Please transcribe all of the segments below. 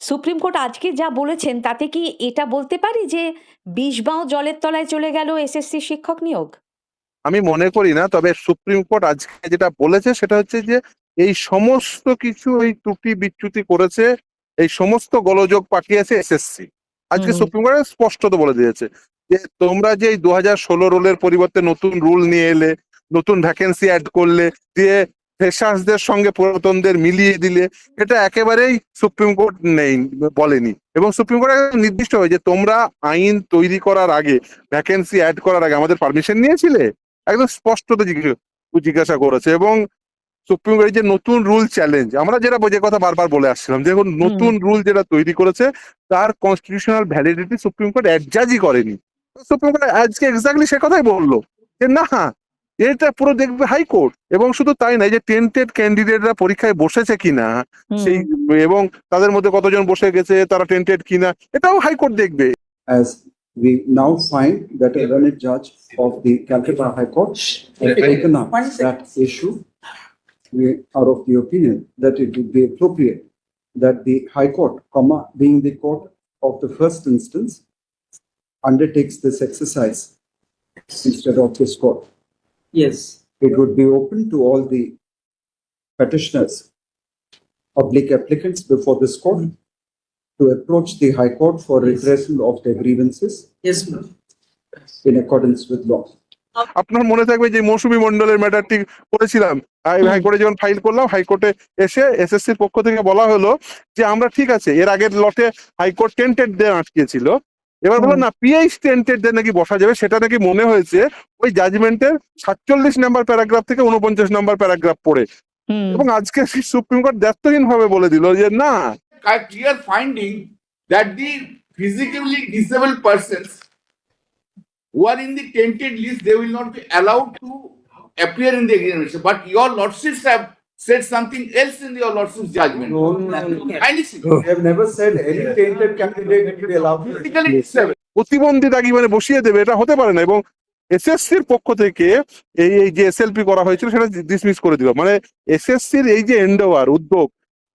Supreme court আজকে যা বলেছেন তাতে কি এটা বলতে পারি যে বিষবাও জলের তলায় চলে গেল এসএসসি শিক্ষক নিয়োগ? আমি মনে করি না তবে সুপ্রিম কোর্ট আজকে যেটা বলেছে সেটা হচ্ছে যে এই সমস্ত কিছু এই ত্রুটি বিচ্যুতি করেছে এই সমস্ত গোলযোগ পাঠিয়েছে এসএসসি। আজকে সুপ্রিম কোর্ট স্পষ্টত বলে দিয়েছে যে তোমরা যে দু হাজার ষোলো রুলের পরিবর্তে নতুন রুল নিয়ে এলে নতুন ভ্যাকেন্সি অ্যাড করলে দিয়ে ফ্রেশার্সদের সঙ্গে পুরাতনদের মিলিয়ে দিলে এটা একেবারেই সুপ্রিম কোর্ট নেই বলেনি। এবং সুপ্রিম কোর্ট নির্দিষ্ট হয় যে তোমরা আইন তৈরি করার আগে ভ্যাকেন্সি অ্যাড করার আগে আমাদের পারমিশন নিয়েছিলে? একদম স্পষ্টত জিজ্ঞেস- করেছে। এবং সুপ্রিম কোর্টের যে নতুন রুল চ্যালেঞ্জ আমরা যেটা যে কথা বারবার বলে আসছিলাম যে এখন নতুন রুল যেটা তৈরি করেছে তার কনস্টিটিউশনাল ভ্যালিডিটি সুপ্রিম কোর্ট অ্যাডজাজই করেনি। সুপ্রিম কোর্ট আজকে এক্স্যাক্টলি সে কথাই বলল যে না এটা পুরো দেখবে হাইকোর্ট এবং শুধু তাই নয় যে টেন্টেড ক্যান্ডিডেটরা পরীক্ষায় বসেছে কিনা সেই এবং তাদের মধ্যে কতজন বসে গেছে তারা টেন্টেড কিনা এটাও হাইকোর্ট দেখবে as we now find that a learned judge of the Calcutta High Court has taken up that issue. We are of the opinion that it would be appropriate that the High Court, comma, being the court of the first instance, undertakes this exercise instead of this court. Yes, It would be open to all the petitioners, public applicants before this court to approach the High Court for redressal of their grievances yes, ma'am. in accordance with law. আপনার মনে থাকবে যে মৌসুমী মন্ডলের ম্যাটারটি করেছিলাম। হাইকোর্টে যখন file করলাম হাইকোর্টে এসে এসএসসির পক্ষ থেকে বলা হলো যে আমরা ঠিক আছে এর আগের লটে হাইকোর্ট টেন্টেড দের আটকেছিল এবার বলো না পিএইচ টেন্টেড দের নাকি বসা যাবে সেটা নাকি মনে হয়েছে ওই জাজমেন্টের সাতচল্লিশ নাম্বার প্যারাগ্রাফ থেকে উনপঞ্চাশ নাম্বার প্যারাগ্রাফ পড়ে এবং আজকে সুপ্রিম কোর্ট ব্যর্থহীন ভাবে বলে দিল যে না clear finding that the physically disabled persons who are in the tented list, they will not be allowed to appear in the examination. But your lordships have said something else in your lordship's judgment. No, no, no. I have never said any tainted candidate will be allowed. Physically seven. প্রতিবন্ধী দাগি মানে বসিয়ে দেবে এটা হতে পারে না এবং এসএসসির পক্ষ থেকে এই এই যে এসএলপি করা হয়েছিল সেটা ডিসমিস করে দিল মানে এসএসসির এই যে এন্ডোয়ার উদ্যোগ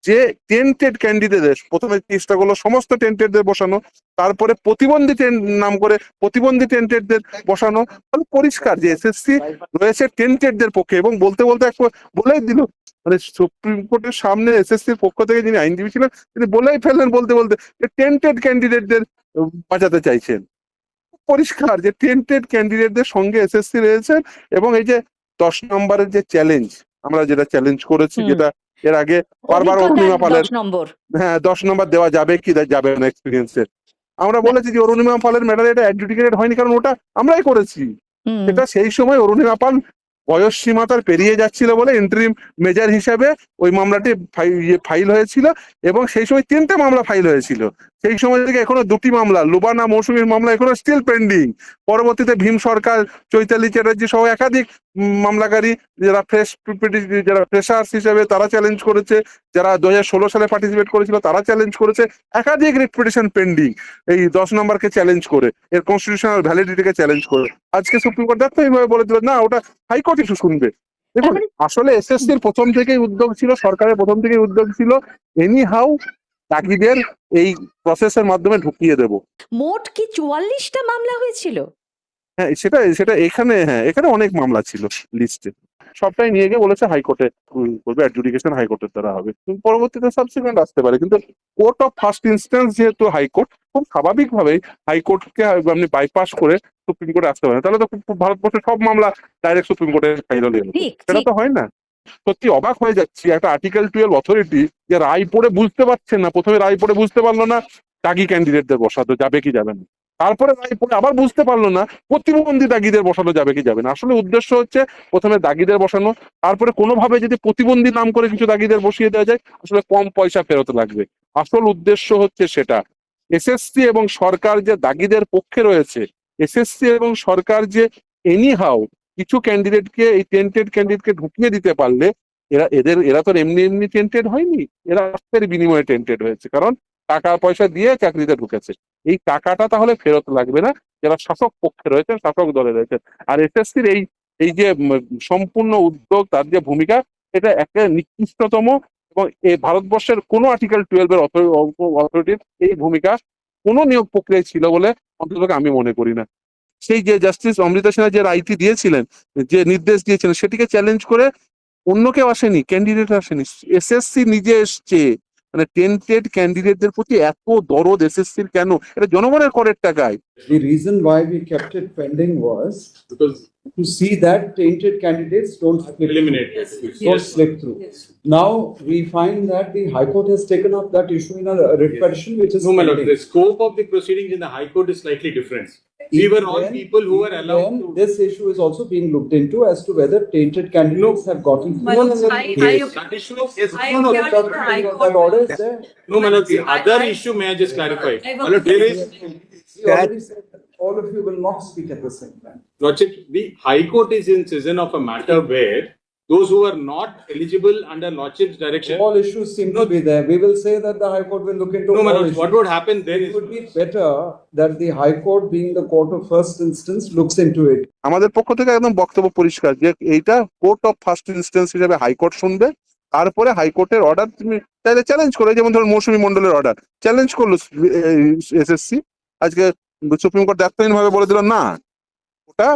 যে টেন্টেড ক্যান্ডিডেটদের প্রথমে চেষ্টা করল সমস্ত টেন্টেডদের বসানো তারপরে প্রতিবন্ধী টেন্ট নাম করে প্রতিবন্ধী টেন্টেডদের বসানো তাহলে পরিষ্কার যে এসএসসি রয়েছে টেন্টেডদের পক্ষে এবং বলতে বলতে এক বলেই দিল। মানে সুপ্রিম কোর্টের সামনে এসএসসির পক্ষ থেকে যিনি আইনজীবী ছিলেন তিনি বলেই ফেললেন বলতে বলতে যে টেন্টেড ক্যান্ডিডেটদের বাঁচাতে চাইছেন। পরিষ্কার যে টেন্টেড ক্যান্ডিডেটদের সঙ্গে এসএসসি রয়েছে এবং এই যে দশ নম্বরের যে চ্যালেঞ্জ আমরা যেটা চ্যালেঞ্জ করেছি যেটা এর আগে বারবার অরুণিমা পালের নম্বর। হ্যাঁ দশ নম্বর দেওয়া যাবে কি যাবে না এক্সপিরিয়েন্সের আমরা বলেছি যে অরুণিমা পালের মেডাল এটা অ্যাডজুডিকেটেড হয়নি কারণ ওটা আমরাই করেছি। এটা সেই সময় অরুণিমা পাল বয়স সীমা তার পেরিয়ে যাচ্ছিল বলে ইন্টারিম মেজার হিসাবে ওই মামলাটি ফাইল হয়েছিল এবং সেই সময় তিনটে মামলা ফাইল হয়েছিল। সেই সময় থেকে এখনও দুটি মামলা লুবানা মৌসুমীর মামলা এখনও স্টিল পেন্ডিং পরবর্তীতে ভীম সরকার চৈতালি চ্যাটার্জি সহ একাধিক মামলাকারী যারা ফ্রেশ যারা ফ্রেশার্স হিসেবে তারা চ্যালেঞ্জ করেছে যারা দু ষোলো সালে পার্টিসিপেট করেছিল তারা চ্যালেঞ্জ করেছে একাধিক রিপিটেশন পেন্ডিং এই দশ নম্বরকে চ্যালেঞ্জ করে এর কনস্টিটিউশনাল ভ্যালিডিটিকে চ্যালেঞ্জ করে। আজকে সুপ্রিম কোর্ট দেখতো এইভাবে বলে দিল না ওটা হাইকোর্ট ইস্যু শুনবে। দেখুন মানে- আসলে এসএসসির প্রথম থেকেই উদ্যোগ ছিল সরকারের প্রথম থেকেই উদ্যোগ ছিল এনি হাউ তাকিদের এই প্রসেসের মাধ্যমে ঢুকিয়ে দেব। মোট কি চুয়াল্লিশটা মামলা হয়েছিল? হ্যাঁ সেটা সেটা এখানে হ্যাঁ এখানে অনেক মামলা ছিল লিস্টে সবটাই নিয়ে গিয়ে বলেছে হাইকোর্টে করবে অ্যাডজুডিকেশন হাইকোর্টের দ্বারা হবে। পরবর্তীতে সাবসিকুয়েন্ট আসতে পারে। কিন্তু কোর্ট অফ ফার্স্ট ইনস্ট্যান্স যেহেতু হাইকোর্ট খুব স্বাভাবিকভাবেই হাইকোর্টকে আপনি বাইপাস করে সুপ্রিম কোর্টে আসতে পারেন। তাহলে তো খুব ভারতবর্ষের সব মামলা ডাইরেক্ট সুপ্রিম কোর্টে ফাইল হলে সেটা তো হয় না। সত্যি অবাক হয়ে যাচ্ছি। একটা আর্টিকেল টুয়েলভ অথরিটি যে রায় পড়ে বুঝতে পারছে না, প্রথমে রায় পড়ে বুঝতে পারল না, দাগি ক্যান্ডিডেটদের বসাতে, যাবে কি যাবে না। তারপরে রায় পড়ে আবার বুঝতে পারল না, প্রতিবন্ধী দাগিদের বসানো যাবে কি যাবে না। আসলে উদ্দেশ্য হচ্ছে প্রথমে দাগিদের বসানো, তারপরে কোনোভাবে যদি প্রতিবন্ধী নাম করে কিছু দাগিদের বসিয়ে দেওয়া যায়, আসলে কম পয়সা ফেরত লাগবে। আসল উদ্দেশ্য হচ্ছে সেটা, এসএসসি এবং সরকার যে দাগিদের পক্ষে রয়েছে, এসএসসি এবং সরকার যে এনি হাউ কিছু ক্যান্ডিডেটকে এই টেন্টেড ক্যান্ডিডেটকে ঢুকিয়ে দিতে পারলে, এরা, এদের, এরা তো এমনি এমনি টেন্টেড হয়নি। এরা রাস্তের বিনিময়ে টেন্টেড হয়েছে, কারণ টাকা পয়সা দিয়ে চাকরিতে ঢুকেছে। এই টাকাটা তাহলে ফেরত লাগবে না। যারা শাসক পক্ষে রয়েছেন শাসক দলে রয়েছেন আর এসএসসির এই এই যে সম্পূর্ণ উদ্যোগ, তার যে ভূমিকা, এটা একটা নিকৃষ্টতম এবং এই ভারতবর্ষের কোনো আর্টিকেল টুয়েলভের অথরিটির এই ভূমিকা কোনো নিয়োগ প্রক্রিয়ায় ছিল বলে অন্তত আমি মনে করি না। সেই যে জাস্টিস অমৃতা সিনহা যে রায়টি দিয়েছিলেন যে নির্দেশ দিয়েছিলেন সেটিকে চ্যালেঞ্জ করে অন্য কেউ আসেনি। ক্যান্ডিডেট আসেনি এসএসসি নিজে এসছে। মানে টেন্টেড ক্যান্ডিডেটদের প্রতি এত দরদ এসএসসি কেন? এটা জনগণের করের টাকায়। The reason why we kept it pending tainted candidates now we find that the high court has taken up that issue in a writ petition which is no matter the scope of We were all Then- people who were allowed then to. This issue is also being looked into as to whether tainted candidates have gotten. My lord, I- I- That issue is. I No, no, appealed that, High that Court. order is there. No, my the I- other I- issue, may I just clarify? I My lord, there is, He already said that all of you will not speak at the same time. Lordship, the High Court is in season of a matter where those who are not eligible under Lordship's direction. All issues seem no, to be there. We will say that the High Court will look into No, all lord, issues. what would happen then It is. would be better that the High Court, being the court of first instance, looks into it. আমাদের পক্ষ থেকে একদম বক্তব্য পরিষ্কার যে এইটা court of first instance হিসেবে high court শুনবে তারপরে হাইকোর্টের অর্ডার তুমি চাইলে চ্যালেঞ্জ করে যেমন ধরুন মৌসুমী মন্ডলের অর্ডার চ্যালেঞ্জ করল এসএসসি আজকে সুপ্রিম কোর্ট ভাবে বলে দিল না ওটা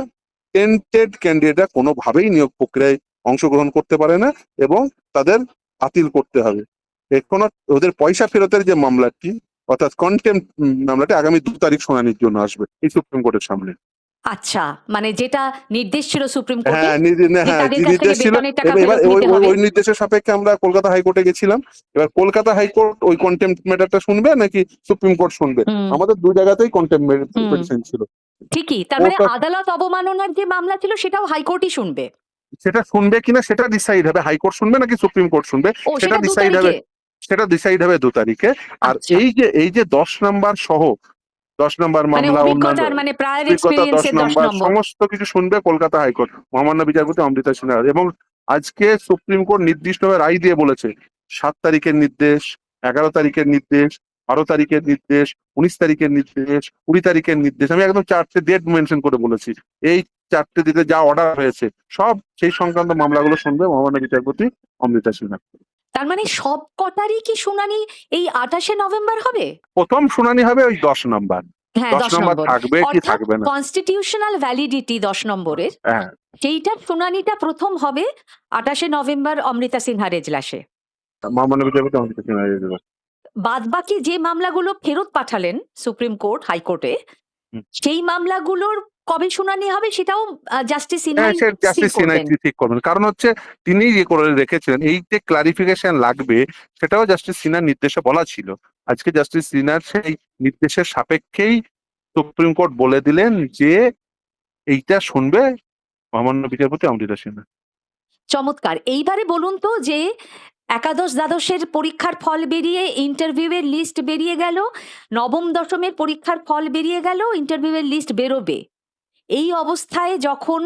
টেন্টেড ক্যান্ডিডেটরা কোনোভাবেই নিয়োগ প্রক্রিয়ায় অংশগ্রহণ করতে পারে না এবং তাদের বাতিল করতে হবে। এখন ওদের পয়সা ফেরতের যে মামলাটি অর্থাৎ কন্টেম্প মামলাটি আগামী দু তারিখ শুনানির জন্য আসবে এই সুপ্রিম কোর্টের সামনে। আচ্ছা মানে যেটা নির্দেশ ছিল সুপ্রিম কোর্টে হ্যাঁ হ্যাঁ নির্দেশ ছিল এবার- ওই নির্দেশের সাপেক্ষে আমরা কলকাতা হাইকোর্টে গেছিলাম। এবার কলকাতা হাইকোর্ট ওই কন্টেম্প ম্যাটারটা শুনবে নাকি সুপ্রিম কোর্ট শুনবে? আমাদের দু জায়গাতেই কন্টেম্প পিটিশন ছিল। ঠিকই তার মানে আদালত অবমাননার যে মামলা ছিল সেটাও হাইকোর্টই শুনবে। সেটা শুনবে কিনা সেটা ডিসাইড হবে। হাইকোর্ট শুনবে নাকি সুপ্রিম কোর্ট শুনবে? সেটা decide হবে সেটা ডিসাইড হবে দু তারিখে। আর আচ্ছা। এই যে এই যে দশ নাম্বার সহ দশ নাম্বার মানে মামলা মানে অভিজ্ঞতা দশ নম্বর সমস্ত কিছু শুনবে কলকাতা হাইকোর্ট মহামান্য বিচারপতি অমৃতা সিনহা এবং আজকে সুপ্রিম কোর্ট নির্দিষ্টভাবে রায় দিয়ে বলেছে সাত তারিখের নির্দেশ এগারো তারিখের নির্দেশ বারো তারিখের নির্দেশ উনিশ তারিখের নির্দেশ কুড়ি তারিখের নির্দেশ। আমি একদম চারটে ডেট মেনশন করে বলেছি। এই চারটে দিতে যা অর্ডার হয়েছে সব সেই সংক্রান্ত মামলাগুলো শুনবে মহামান্য বিচারপতি অমৃতা সিনহা তার মানে সব কটারই কি শুনানি এই আঠাশে নভেম্বর হবে? প্রথম শুনানি হবে ওই দশ নাম্বার। হ্যাঁ দশ নম্বর থাকবে কি থাকবে না? কনস্টিটিউশনাল ভ্যালিডিটি দশ নম্বরের। হ্যাঁ। সেইটার শুনানিটা প্রথম হবে আঠাশে নভেম্বর অমৃতা সিনহার এজলাসে। মহামান্য বিচারপতি অমৃতা সিনহা বাদবাকি যে মামলাগুলো ফেরত পাঠালেন সুপ্রিম কোর্ট হাইকোর্টে সেই মামলাগুলোর কবে শুনানি হবে সেটাও জাস্টিস জাস্টিস সিনহাই ঠিক করবেন। কারণ হচ্ছে তিনি ইয়ে করে রেখেছিলেন এই যে ক্লারিফিকেশন লাগবে সেটাও জাস্টিস সিনহার নির্দেশে বলা ছিল। আজকে জাস্টিস সিনহার সেই নির্দেশের সাপেক্ষেই সুপ্রিম কোর্ট বলে দিলেন যে এইটা শুনবে মহামান্য বিচারপতি অমৃতা সিনহা। চমৎকার। এইবারে বলুন তো যে একাদশ দ্বাদশের পরীক্ষার ফল বেরিয়ে ইন্টারভিউয়ের লিস্ট বেরিয়ে গেল নবম দশমের পরীক্ষার ফল বেরিয়ে গেল ইন্টারভিউয়ের লিস্ট বেরোবে। এই অবস্থায় যখন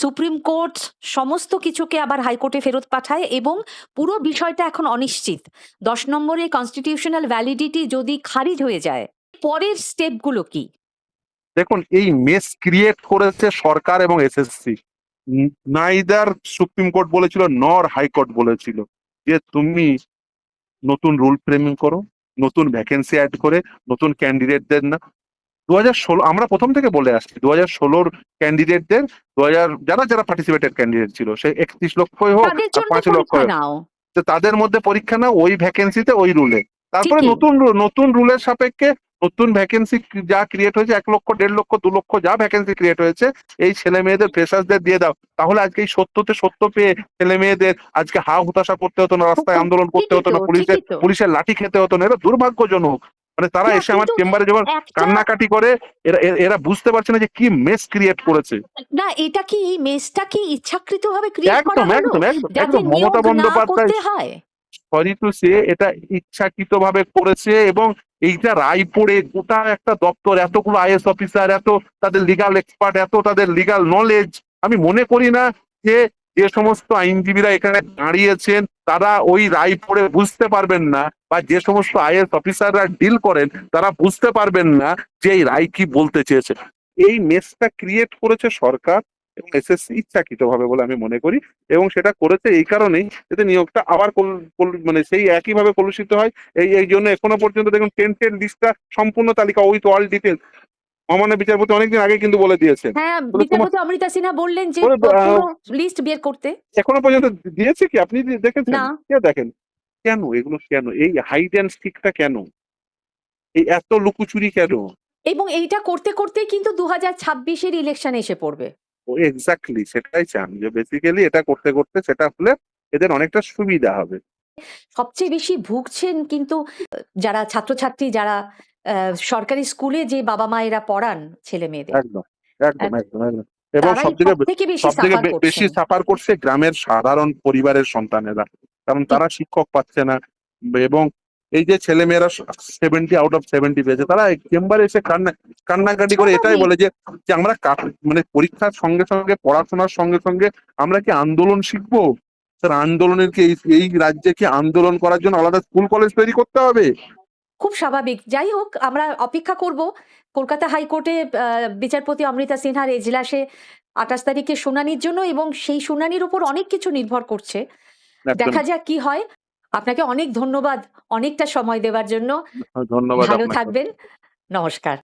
সুপ্রিম কোর্ট সমস্ত কিছুকে আবার হাইকোর্টে ফেরত পাঠায় এবং পুরো বিষয়টা এখন অনিশ্চিত, দশ নম্বরে কনস্টিটিউশনাল ভ্যালিডিটি যদি খারিজ হয়ে যায়, পরের স্টেপগুলো কি? দেখুন, এই মেস ক্রিয়েট করেছে সরকার এবং এসএসসি নাইদার সুপ্রিম কোর্ট বলেছিল নর হাইকোর্ট বলেছিল যে তুমি নতুন রুল ফ্রেমিং করো, নতুন ভ্যাকেন্সি অ্যাড করে, নতুন ক্যান্ডিডেটদের না দু ষোলো আমরা প্রথম থেকে বলে আসছি দু হাজার ষোলোর ক্যান্ডিডেটদের দু হাজার যারা যারা পার্টিসিপেটেড ক্যান্ডিডেট ছিল সে একত্রিশ লক্ষই হোক পাঁচ লক্ষ তো তাদের মধ্যে পরীক্ষা না ওই ভ্যাকেন্সিতে ওই রুলে তারপরে নতুন নতুন রুলের সাপেক্ষে নতুন ভ্যাকেন্সি যা ক্রিয়েট হয়েছে এক লক্ষ দেড় লক্ষ দু লক্ষ যা ভ্যাকেন্সি ক্রিয়েট হয়েছে এই ছেলে মেয়েদের ফ্রেশার্সদের দিয়ে দাও। তাহলে আজকে এই সত্যতে সত্য পেয়ে ছেলে মেয়েদের আজকে হা হুতাশা করতে হতো না রাস্তায় আন্দোলন করতে হতো না পুলিশের পুলিশের লাঠি খেতে হতো না এটা দুর্ভাগ্যজনক। মানে তারা এসে আমার চেম্বারে যখন কান্নাকাটি করে এরা এরা- বুঝতে পারছে না যে কি মেস ক্রিয়েট করেছে। না এটা কি এই মেসটা কি ইচ্ছাকৃত ভাবে ক্রিয়েট করা একদম হলো? একদম একদম একদম মমতা বন্দ্যোপাধ্যায় হয়। সরি টু সে এটা ইচ্ছাকৃত ভাবে করেছে এবং এইটা রায় পড়ে গোটা একটা দপ্তর এতগুলো আইএস অফিসার এত তাদের লিগাল এক্সপার্ট এত তাদের লিগাল নলেজ আমি মনে করি না যে যে সমস্ত আইনজীবীরা এখানে দাঁড়িয়েছেন, তারা ওই রায় পড়ে বুঝতে পারবেন না বা যে সমস্ত আইএস অফিসাররা ডিল করেন, তারা বুঝতে পারবেন না যে এই রায় কি বলতে চেয়েছে। এই মেসটা ক্রিয়েট করেছে সরকার এবং এসএসসি ইচ্ছাকৃত ভাবে বলে আমি মনে করি এবং সেটা করেছে এই কারণেই যাতে নিয়োগটা আবার মানে সেই একই ভাবে কলুষিত হয়। এই এই জন্য এখনও পর্যন্ত দেখুন টেন্টের লিস্টটা সম্পূর্ণ তালিকা উইথ অল ডিটেল মাননীয় বিচারপতি অনেকদিন আগে কিন্তু বলে দিয়েছেন। হ্যাঁ বিচারপতি অমৃতা সিনহা বললেন যে লিস্ট বের করতে। এখনও পর্যন্ত দিয়েছে কি? আপনি দেখেছেন? কে দেখেন? কেন? এগুলো কেন? এই হাইড অ্যান্ড স্টিকটা কেন? এই এত লুকোচুরি কেন? এবং এইটা করতে করতেই কিন্তু দু হাজার ছাব্বিশের ইলেকশন এসে পড়বে। ও এক্স্যাক্টলি সেটাই চান যে বেসিক্যালি এটা করতে করতে সেটা হলে এদের অনেকটা সুবিধা হবে। সবচেয়ে বেশি ভুগছেন কিন্তু যারা ছাত্রছাত্রী যারা সরকারি স্কুলে যে বাবা মায়েরা পড়ান ছেলে মেয়েদের। একদম একদম একদম একদম। এবং তারাই সব থেকে সবথেকে বেশি করছেন। সাফার করছে গ্রামের সাধারণ পরিবারের সন্তানেরা। কারণ তারা শিক্ষক পাচ্ছে না। এবং এই যে ছেলে মেয়েরা সেভেন্টি আউট অফ সেভেন্টি পেয়েছে তারা চেম্বারে এসে কান্না কান্নাকাটি করে এটাই স্বাভাবিক। বলে যে যে আমরা কা- মানে পরীক্ষার সঙ্গে সঙ্গে পড়াশোনার সঙ্গে সঙ্গে আমরা কি আন্দোলন শিখব? স্যার আন্দোলনের কি এই- এই রাজ্যে কি আন্দোলন করার জন্য আলাদা স্কুল কলেজ তৈরি করতে হবে? খুব স্বাভাবিক। যাই হোক আমরা অপেক্ষা করব। কলকাতা হাইকোর্টে বিচারপতি অমৃতা সিনহার এজলাসে আঠাশ তারিখে শুনানির জন্য এবং সেই শুনানির উপর অনেক কিছু নির্ভর করছে। দেখা যাক কি হয়। আপনাকে অনেক ধন্যবাদ অনেকটা সময় দেওয়ার জন্য। ধন্যবাদ ভালো থাকবেন। নমস্কার।